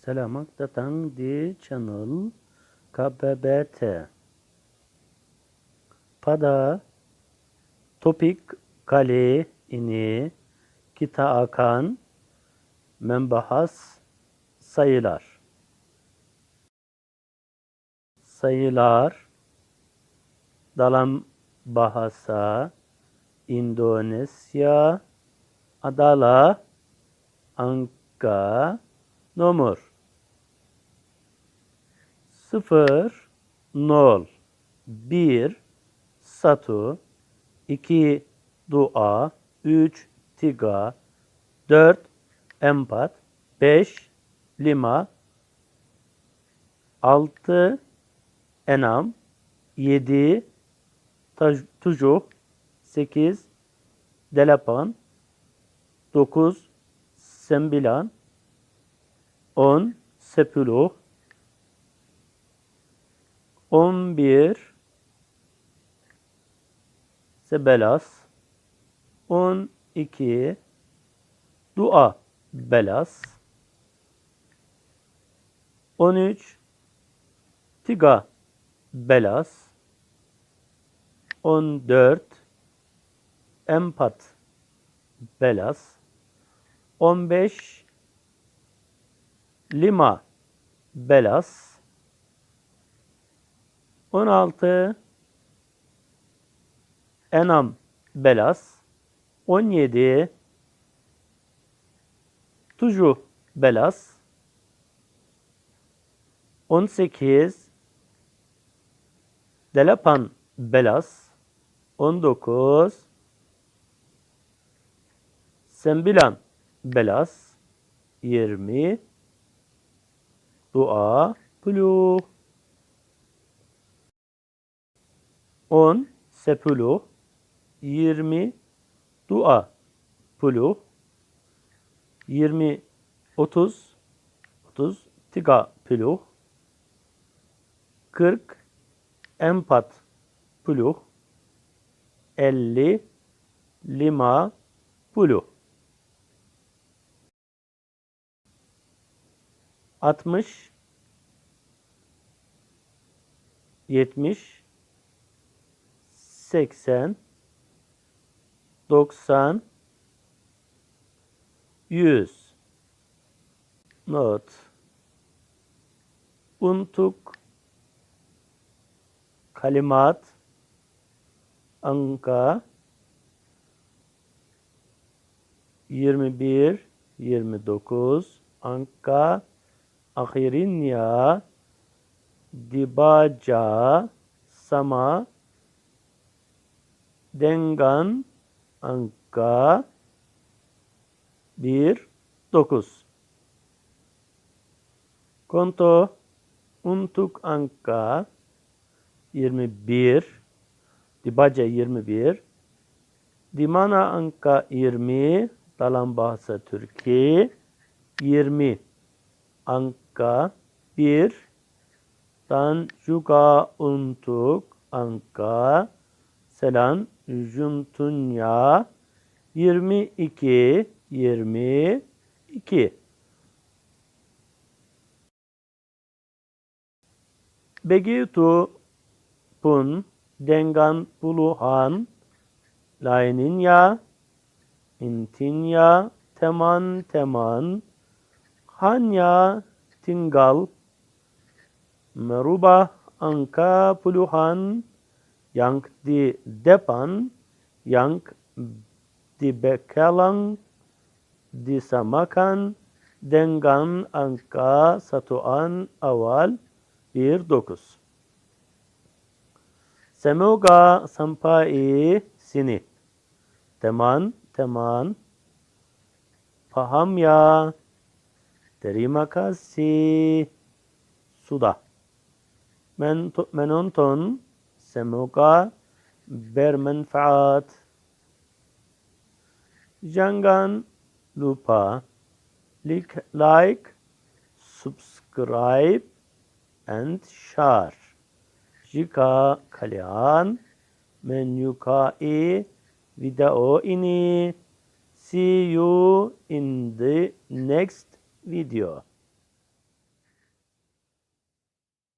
Selamat datang di channel KBBT. Pada topik kali ini kita akan membahas sayılar. Sayılar dalam bahasa Indonesia adalah angka nomor. Sıfır, nol, bir, satu, iki, dua, üç, tiga, dört, empat, beş, lima, altı, enam, yedi, taj- tujuh, sekiz, delapan, dokuz, sembilan, on, sepuluh, on bir, sebelas, on iki, dua, belas, on üç, tiga, belas, on dört, empat, belas, on beş, lima, belas, 16 Enam Belas. 17 Tuju Belas. 18 Delapan Belas. 19 Sembilan Belas. 20 Dua Puluh 10 sepuluh 20 dua puluh 20 30 30 tiga puluh 40 empat puluh 50 lima puluh 60 70 80 90 100 Not. Untuk. Kalimat. Angka 21 29 Angka Akhirnya Dibaca. Sama dengan angka 1 9 konto untuk angka 21 dibaca 21 di mana angka 20 dalam bahasa Turki 20 angka 1 dan juga untuk angka Selan Juntunya 22 22 Begitu pun dengan puluhan lainnya intinya teman-teman hanya tinggal merubah angka puluhan yang di depan yang dibekalan disamakan dengan angka satuan awal 19. Semoga sampai sini. Teman-teman paham ya. Terima kasih sudah men menonton. Semoga bermanfaat. Jangan lupa like, like subscribe, and share. Jika kalian menyukai video ini, see you in the next video.